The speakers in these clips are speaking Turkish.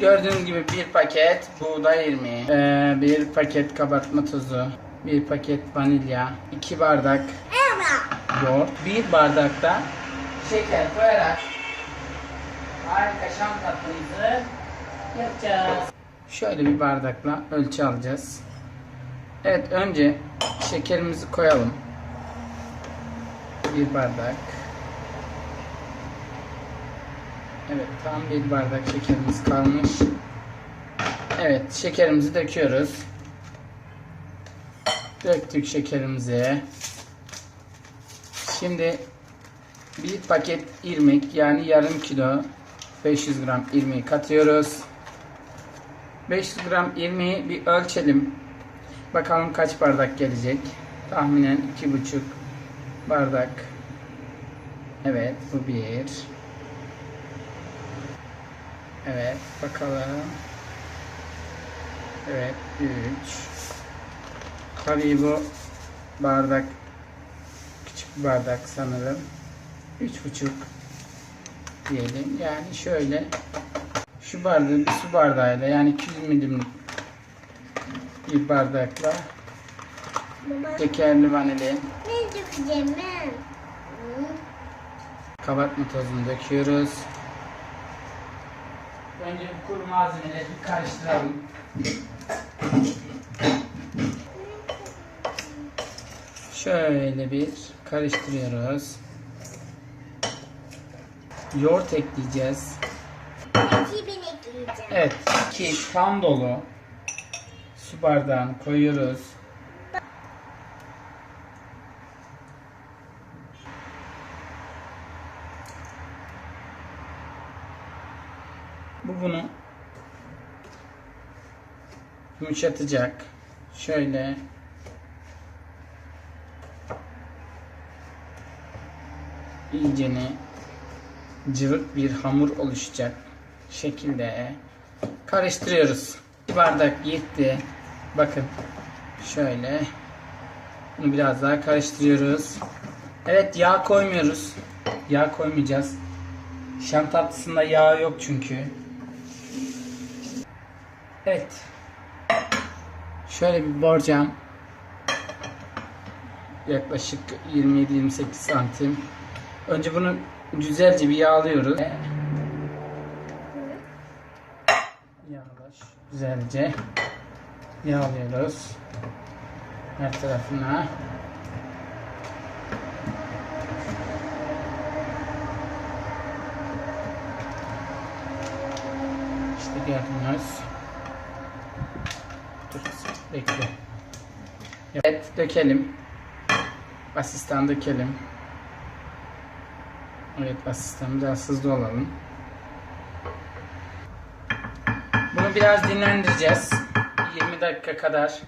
Gördüğünüz gibi bir paket buğday irmiği, ee, bir paket kabartma tozu, bir paket vanilya, iki bardak yoğurt, bir bardakta şeker koyarak harika şam tatlımızı yapacağız. Şöyle bir bardakla ölçü alacağız. Evet önce şekerimizi koyalım. Bir bardak. Evet tam bir bardak şekerimiz kalmış. Evet şekerimizi döküyoruz. Döktük şekerimizi. Şimdi bir paket irmik yani yarım kilo 500 gram irmiği katıyoruz. 500 gram irmiği bir ölçelim. Bakalım kaç bardak gelecek. Tahminen 2,5 bardak. Evet bu bir. Evet bakalım. Evet 3. Tabii bu bardak küçük bir bardak sanırım. Üç buçuk diyelim. Yani şöyle şu bardağı bir su bardağıyla yani 200 milimlik bir bardakla Baba şekerli vanilin ne dökeceğim ben? Kabartma tozunu döküyoruz. Önce bu kuru malzemeleri bir karıştıralım. Şöyle bir karıştırıyoruz. Yoğurt ekleyeceğiz. İki bin ekleyeceğim. Evet, iki tam dolu su bardağını koyuyoruz. Bu bunu yumuşatacak. Şöyle iyicene cıvık bir hamur oluşacak şekilde karıştırıyoruz. Bir bardak yetti. Bakın şöyle bunu biraz daha karıştırıyoruz. Evet yağ koymuyoruz. Yağ koymayacağız. Şam tatlısında yağ yok çünkü. Evet. Şöyle bir borcam. Yaklaşık 27-28 santim. Önce bunu güzelce bir yağlıyoruz. Yağlaş. Güzelce yağlıyoruz. Her tarafına. İşte gördünüz. Bekle. Evet, dökelim. Asistan dökelim. Evet, asistan biraz hızlı olalım. Bunu biraz dinlendireceğiz. 20 dakika kadar.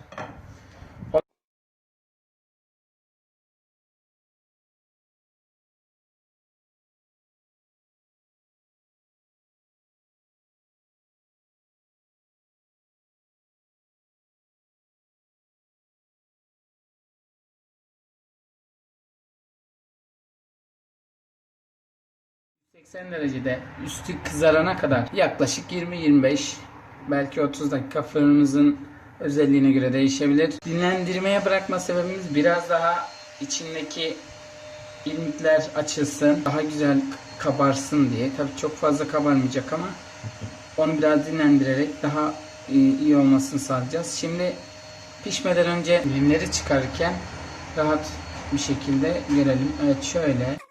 ...80 derecede üstü kızarana kadar yaklaşık 20-25 belki 30 dakika fırınımızın özelliğine göre değişebilir. Dinlendirmeye bırakma sebebimiz biraz daha içindeki irmikler açılsın, daha güzel kabarsın diye. Tabii çok fazla kabarmayacak ama onu biraz dinlendirerek daha iyi iyi olmasını sağlayacağız. Şimdi pişmeden önce dilimleri çıkarırken rahat bir şekilde görelim. Evet şöyle.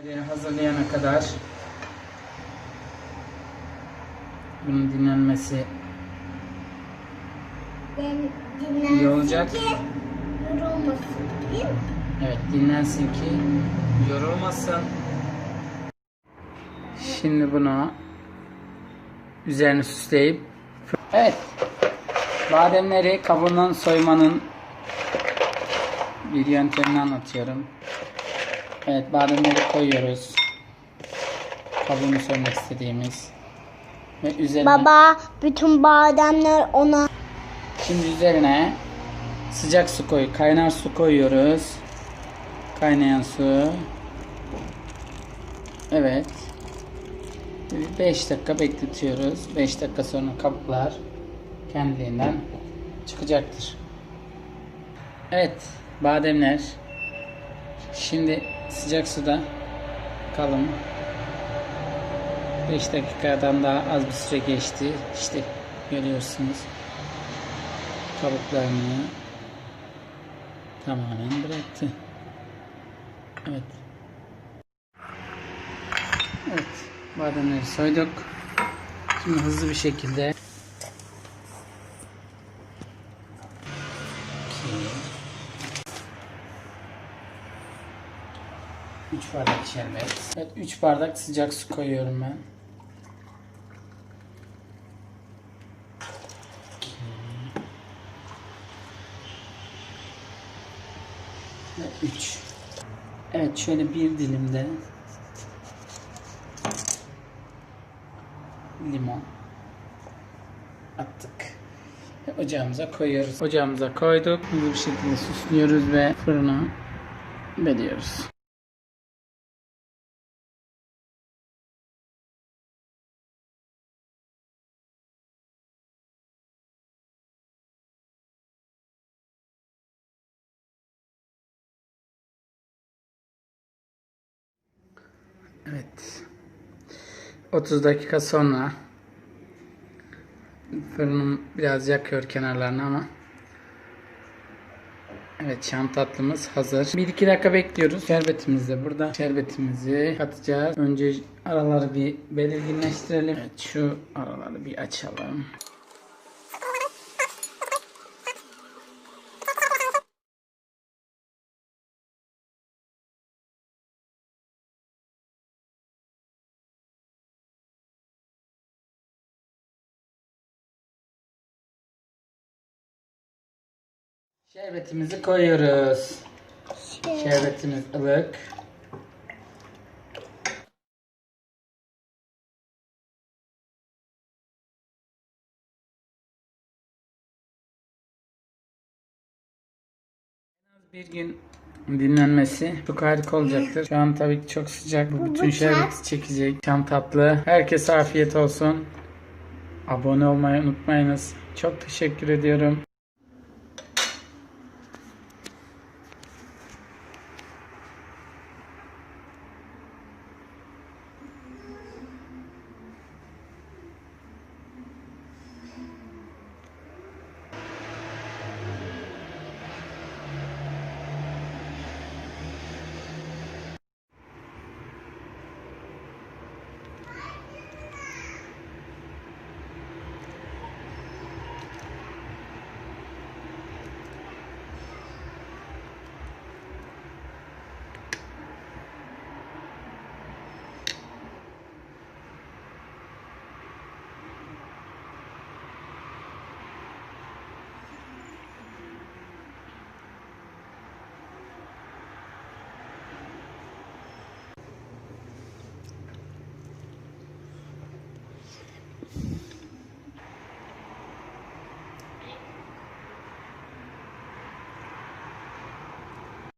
Malzemeleri hazırlayana kadar bunun dinlenmesi Ben İyi olacak. ki yorulmasın değil mi? evet dinlensin ki yorulmasın. Şimdi bunu üzerine süsleyip evet bademleri kabuğundan soymanın bir yöntemini anlatıyorum. Evet bademleri koyuyoruz. Kabuğunu soymak istediğimiz. Ve üzerine, Baba bütün bademler ona şimdi üzerine sıcak su koy. Kaynar su koyuyoruz. Kaynayan su. Evet. 5 dakika bekletiyoruz. 5 dakika sonra kabuklar kendiliğinden çıkacaktır. Evet, bademler şimdi sıcak suda kalın. 5 dakikadan daha az bir süre geçti. İşte görüyorsunuz kabuklarını tamamen bıraktı. Evet. Evet, bademleri soyduk. Şimdi hızlı bir şekilde. Üç bardak şerbet. Evet, 3 bardak sıcak su koyuyorum ben. Ve 3. Evet şöyle bir dilimde limon attık. Ocağımıza koyuyoruz. Ocağımıza koyduk. Hızlı bir şekilde süslüyoruz ve fırına veriyoruz. Evet. 30 dakika sonra fırınım biraz yakıyor kenarlarını ama Evet şam tatlımız hazır. 1-2 dakika bekliyoruz. Şerbetimiz de burada. Şerbetimizi katacağız. Önce araları bir belirginleştirelim. Evet şu araları bir açalım. Şerbetimizi koyuyoruz. Şerbetimiz ılık. Bir gün dinlenmesi çok harika olacaktır. Şu an tabii ki çok sıcak. Bu bütün şerbeti çekecek. Şam tatlı. Herkese afiyet olsun. Abone olmayı unutmayınız. Çok teşekkür ediyorum.